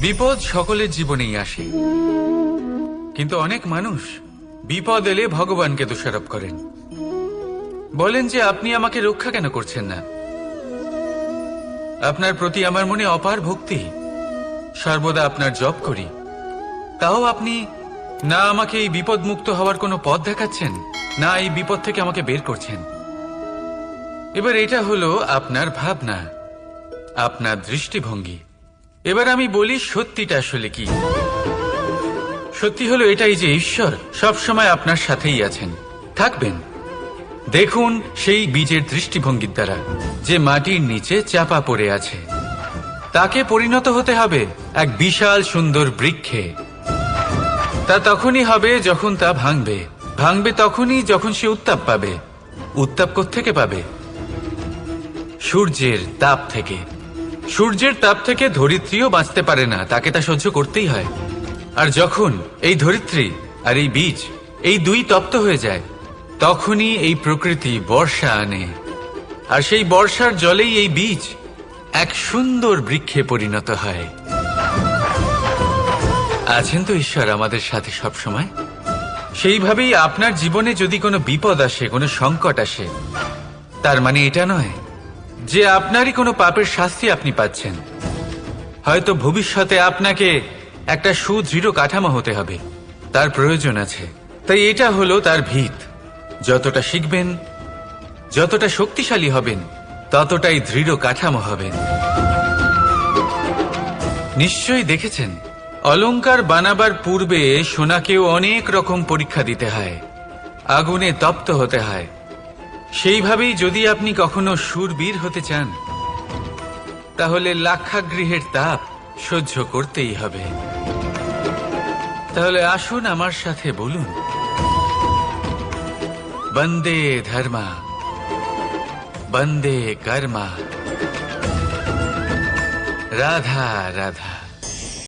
বিপদ সকলের জীবনেই আসে। কিন্তু অনেক মানুষ বিপদ এলে ভগবানকে দোষারোপ করেন। বলেন যে, আপনি আমাকে রক্ষা কেন করছেন না? আপনার প্রতি আমার মনে অপার ভক্তি। সর্বদা আপনার জপ করি। তাও আপনি না আমাকে এই বিপদ মুক্ত হওয়ার কোনো পথ দেখাচ্ছেন? না এই বিপদ থেকে আমাকে বের করছেন? এবার এটা হলো আপনার ভাবনা, আপনার দৃষ্টিভঙ্গি। এবার আমি বলি সত্যিটা আসলে কি। সত্যি হলো এটাই যে ঈশ্বর সব সময় আপনার সাথেই আছেন। থাকবেন। দেখুন সেই বীজের দৃষ্টিভঙ্গির দ্বারা, যে মাটির নিচে চাপা পড়ে আছে। তাকে পরিণত হতে হবে এক বিশাল সুন্দর বৃক্ষে। তা তখনই হবে যখন তা ভাঙবে। ভাঙবে তখনই যখন সে উত্তাপ পাবে। উত্তাপ থেকে পাবে? সূর্যের তাপ থেকে। সূর্যের তাপ থেকে ধরিত্রীও বাঁচতে পারে না, তাকে তা সহ্য করতেই হয়। আর যখন এই ধরিত্রী আর এই বীজ, এই দুই তপ্ত হয়ে যায়, তখনই এই প্রকৃতি বর্ষা আনে। আর সেই বর্ষার জলেই এই বীজ এক সুন্দর বৃক্ষে পরিণত হয়। আছেন তো ঈশ্বর আমাদের সাথে সব সময়? সেইভাবেই আপনার জীবনে যদি কোনো বিপদ আসে, কোনো সংকট আসে, তার মানে এটা নয় যে আপনারই কোনো পাপের শাস্তি আপনি পাচ্ছেন। হয়তো ভবিষ্যতে আপনাকে একটা সুদৃঢ় কাঠামো হতে হবে। তার প্রয়োজন আছে। তাই এটা হলো তার ভিত। যতটা শিখবেন, যতটা শক্তিশালী হবেন, ততটাই দৃঢ় কাঠামো হবেন। নিশ্চয়ই দেখেছেন, অলংকার বানাবার পূর্বে সোনাকেও অনেক রকম পরীক্ষা দিতে হয়। আগুনে তপ্ত হতে হয়। সেইভাবেই যদি আপনি কখনো সুরবীর হতে চান, তাহলে লাক্ষাগৃহের তাপ সহ্য করতেই হবে। তাহলে আসুন আমার সাথে বলুন, বন্দে ধর্মা, বন্দে কর্মা। রাধা রাধা।